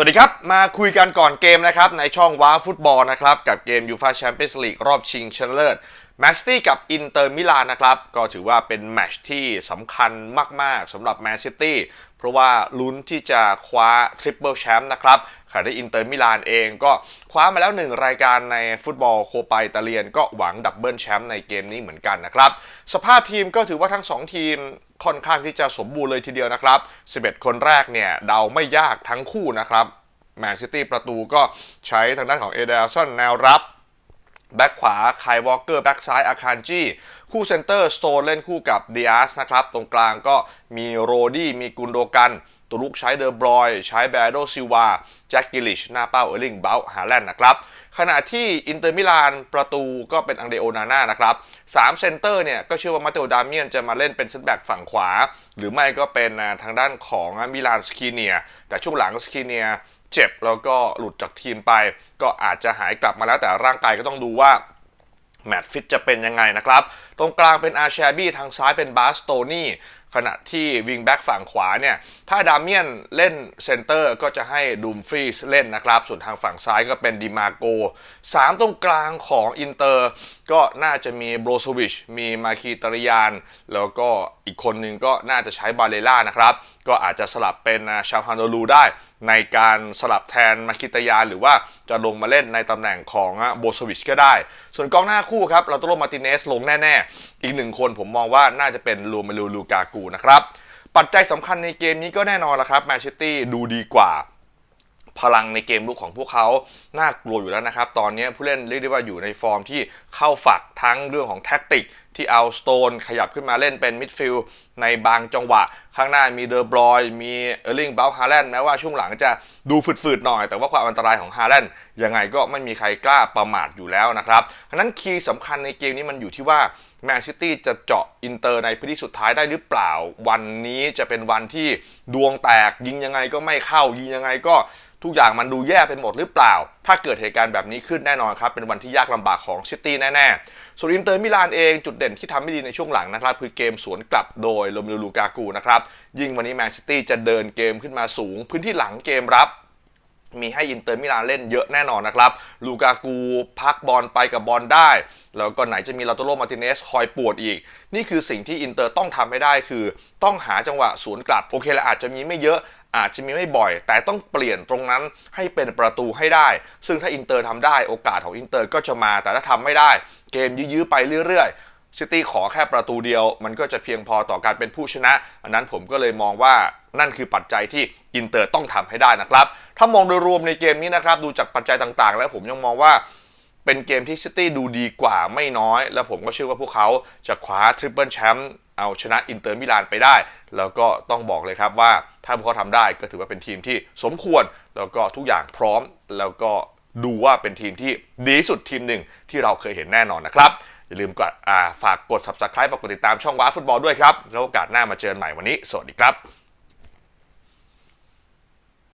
สวัสดีครับ มาคุยกันก่อนเกมนะครับ ในช่องว้าฟุตบอลนะครับ กับเกมยูฟาแชมเปี้ยนส์ลีกรอบชิงชนะเลิศ แมนซิตี้กับอินเตอร์มิลานนะครับ ก็ถือว่าเป็นแมชที่สำคัญมาก ๆสำหรับแมนซิตี้เพราะว่าลุ้นที่จะคว้าทริปเปิลแชมป์นะครับขณะที่อินเตอร์มิลานเองก็คว้ามาแล้วหนึ่งรายการในฟุตบอลโคปาอิตาเลียน ก็หวังดับเบิลแชมป์ในเกมนี้เหมือนกันนะครับ สภาพทีมก็ถือว่าทั้ง 2 ทีมค่อนข้างที่จะสมบูรณ์เลยทีเดียวนะครับ 11 คนแรกเนี่ยเดาไม่ยากทั้งคู่นะครับแมนซิตี้ประตูก็ใช้ทางด้านของเอเดลสันแนวรับ แบ็กขวาไคลวอลเกอร์แบ็กซ้ายอาคารจีคู่เซนเตอร์สโตนเล่นคู่กับดิอาสนะครับ ตรงกลางก็มีโรดี้มีกุนโดกันตัวลุกใช้เดอร์บรอย ใช้แบรโดซิวาแจ็คกิลิช หน้าเป้าเออร์ลิงเบลฮาแลนด์นะครับ ขณะที่อินเตอร์มิลานประตูก็เป็นอังเดโอนาน่านะครับ3เซนเตอร์เนี่ย ก็เชื่อว่ามาเตโอดาเมียนจะมาเล่นเป็นเซนแบ็กฝั่งขวา หรือไม่ก็เป็นทางด้านของมิลานสกีเนีย แต่ช่วงหลังสกีเนีย เจ็บแล้วก็หลุดจากทีมไป ก็อาจจะหายกลับมาแล้วแต่ร่างกายก็ต้องดูว่าแมตช์ฟิตจะเป็นยังไงนะครับ ตรงกลางเป็นอาแชบี้ทางซ้ายเป็นบาสโตนี่ขณะที่วิงแบ็กฝั่งขวาเนี่ย ถ้าดามเมียนเล่นเซนเตอร์ก็จะให้ดูมฟรีสเล่นนะครับ ส่วนทางฝั่งซ้ายก็เป็นดิมาโก3ตรงกลางของอินเตอร์ ก็น่าจะมีโบรโซวิช มีมาคีตริยาน แล้วก็อีกคนหนึ่งก็น่าจะใช้บาเลล่านะครับ ก็อาจจะสลับเป็นชาพานโดลูได้ ในการสลับแทนมาคิตายานหรือว่าจะลงมาเล่นในตำแหน่งของโบสวิชก็ได้ ส่วนกองหน้าคู่ครับเราต้องลงมาติเนสลงแน่ ๆ อีกหนึ่งคนผมมองว่าน่าจะเป็นลูมาลูลูกากูนะครับ ปัจจัยสำคัญในเกมนี้ก็แน่นอนละครับแมนเชสเตอร์ดูดีกว่า พลังในเกมลุกของพวกเขาน่ากลัวอยู่แล้วนะครับ ตอนนี้ผู้เล่นเรียกได้ว่าอยู่ในฟอร์มที่เข้าฝักทั้งเรื่องของแท็กติกที่เอาสโตนขยับขึ้นมาเล่นเป็นมิดฟิลด์ในบางจังหวะ ข้างหน้ามีเดอร์บรอย มีเออร์ลิงเบลฮาแลนด์แม้ว่าช่วงหลังจะดูฝืดๆหน่อย แต่ว่าความอันตรายของฮาแลนด์ยังไงก็ไม่มีใครกล้าประมาทอยู่แล้วนะครับฉะนั้นคีย์สำคัญในเกมนี้มันอยู่ที่ว่าแมนซิตี้จะเจาะอินเตอร์ในพื้นที่สุดท้ายได้หรือเปล่า วันนี้จะเป็นวันที่ดวงแตกยิงยังไงก็ไม่เข้ายิงยังไงก็ ทุกอย่างมันดูแย่ไปหมดหรือเปล่า ถ้าเกิดเหตุการณ์แบบนี้ขึ้นแน่นอนครับ เป็นวันที่ยากลำบากของซิตี้แน่ ๆ ส่วนอินเตอร์มิลานเองจุดเด่นที่ทำไม่ดีในช่วงหลังนะครับ คือเกมสวนกลับโดยโรมโลลูกากูนะครับ ยิ่งวันนี้แมนซิตี้จะเดินเกมขึ้นมาสูง พื้นที่หลังเกมรับ มีให้อินเตอร์มิลานเล่นเยอะแน่นอนนะครับ ลูกากูพักบอลไปกับบอลได้ แล้วก็ไหนจะมีลาโตโรมาติเนสคอยปวดอีก นี่คือสิ่งที่อินเตอร์ต้องทำให้ได้คือ ต้องหาจังหวะสวนกลับ โอเคแล้วอาจจะมีไม่เยอะอาจจะมีไม่บ่อย แต่ต้องเปลี่ยนตรงนั้นให้เป็นประตูให้ได้ ซึ่งถ้าอินเตอร์ทำได้โอกาสของอินเตอร์ก็จะมา แต่ถ้าทำไม่ได้ เกมยื้อไปเรื่อยๆซิตี้ขอแค่ประตูเดียว มันก็จะเพียงพอต่อการเป็นผู้ชนะ อันนั้นผมก็เลยมองว่า นั่นคือปัจจัยที่อินเตอร์ต้องทำให้ได้นะครับ ถ้ามองโดยรวมในเกมนี้นะครับ ดูจากปัจจัยต่างๆ แล้วผมยังมองว่าเป็นเกมที่ซิตี้ดูดีกว่าไม่น้อย แล้วผมก็เชื่อว่าพวกเขาจะคว้าทริปเปิลแชมป์เอาชนะอินเตอร์มิลานไปได้ แล้วก็ต้องบอกเลยครับว่าถ้าพวกเขาทำได้ก็ถือว่าเป็นทีมที่สมควร แล้วก็ทุกอย่างพร้อม แล้วก็ดูว่าเป็นทีมที่ดีสุดทีมหนึ่งที่เราเคยเห็นแน่นอนนะครับอย่าลืมกดฝากกด subscribe ฝากกดติดตามช่องว้าฟุตบอลด้วยครับ แล้วโอกาสหน้ามาเจอกันใหม่วันนี้ สวัสดีครับ